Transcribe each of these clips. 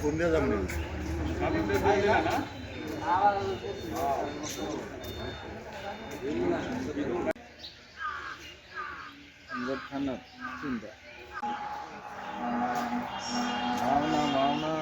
Phone দিয়ে যাবেন থানা চিন্তা। মাওনা মাওনা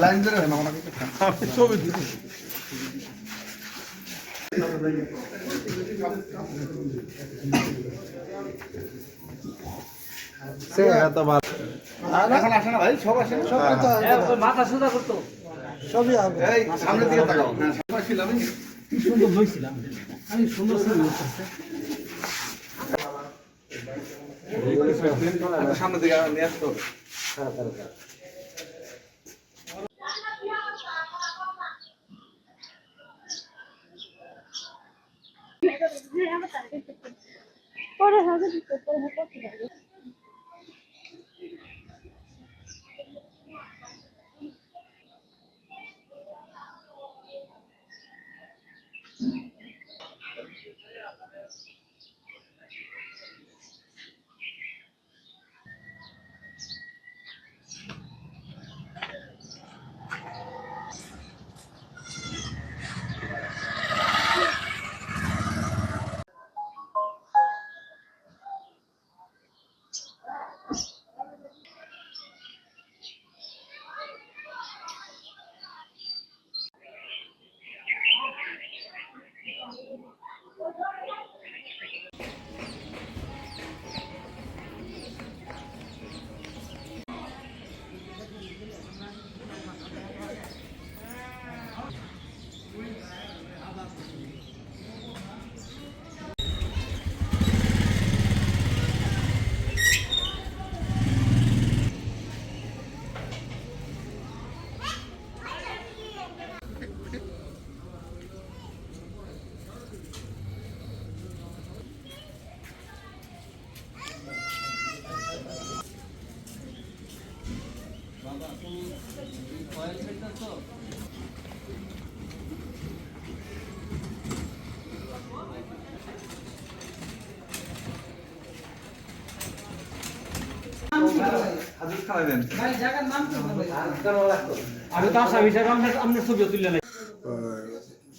লাইন ধরে না ছবি সব মাথা সোজা করতো সবই সামনের দিকে তাকাও। সামনে ছিলাম সুন্দর লইছিলাম আমি সুন্দর ছবি উঠতেছে সামনের দিকে নিয়ে আসতে পরে পরে হাজির out of this.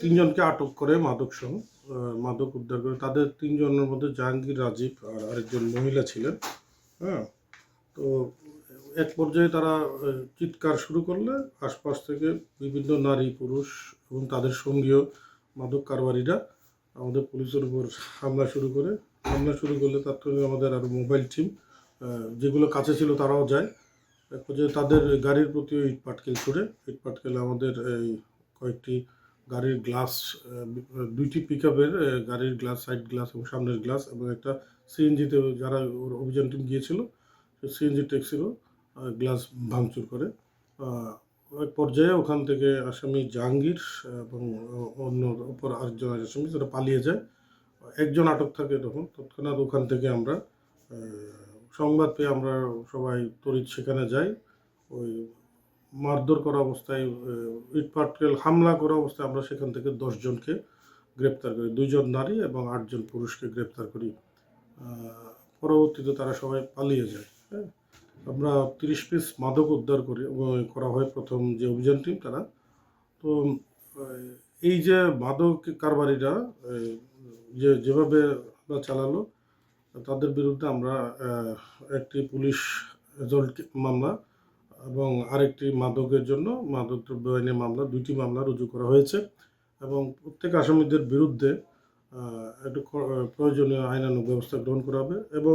তিনজনকে আটক করে মাদক সহ মাদক উদ্ধার করে। তাদের তিনজনের মধ্যে জাহাঙ্গীর রাজীব আর আরেকজন মহিলা ছিলেন হ্যাঁ। তো এক পর্যায়ে তারা চিৎকার শুরু করলে আশপাশ থেকে বিভিন্ন নারী, পুরুষ এবং তাদের সঙ্গীয় মাদক কারবারিরা আমাদের পুলিশের উপর হামলা শুরু করে। হামলা শুরু করলে সঙ্গে আমাদের আরও মোবাইল টিম যেগুলো কাছে ছিল তারাও যায়। এক পর্যায়ে তাদের গাড়ির প্রতিও ইট পাটকেল ছুড়ে। ইট পাটকেল আমাদের এই কয়েকটি গাড়ির গ্লাস দুইটি পিক আপের গাড়ির গ্লাস, সাইড গ্লাস এবং সামনের গ্লাস এবং একটা সিএনজিতে যারা ওর অভিযান টিম গিয়েছিল সিএনজি ট্যাক্সিরও গ্লাস ভাঙচুর করে। এক পর্যায়ে ওখান থেকে আসামি জাহাঙ্গীর এবং অন্য অপর আরেকজন আসামি তারা পালিয়ে যায়। একজন আটক থাকে তখন। তৎক্ষণাৎ ওখান থেকে আমরা সংবাদ পেয়ে আমরা সবাই তড়িৎ সেখানে যাই। ওই মারধর করা অবস্থায় ইটপাটকেল হামলা করা অবস্থায় আমরা সেখান থেকে দশজনকে গ্রেপ্তার করি। দুইজন নারী এবং আটজন পুরুষকে গ্রেপ্তার করি। পরবর্তীতে তারা সবাই পালিয়ে যায়। আমরা তিরিশ পিস মাদক উদ্ধার করি করা হয় প্রথম যে অভিযান টিম তারা। তো এই যে মাদক কারবারিরা যে, যেভাবে আমরা চালালো, তাদের বিরুদ্ধে আমরা একটি পুলিশ রেজল্ট মামলা এবং আরেকটি মাদকের জন্য মাদক দ্রব্য আইনে মামলা, দুইটি মামলা রুজু করা হয়েছে এবং প্রত্যেক আসামিদের বিরুদ্ধে একটু প্রয়োজনীয় আইনানুগ ব্যবস্থা গ্রহণ করা হবে এবং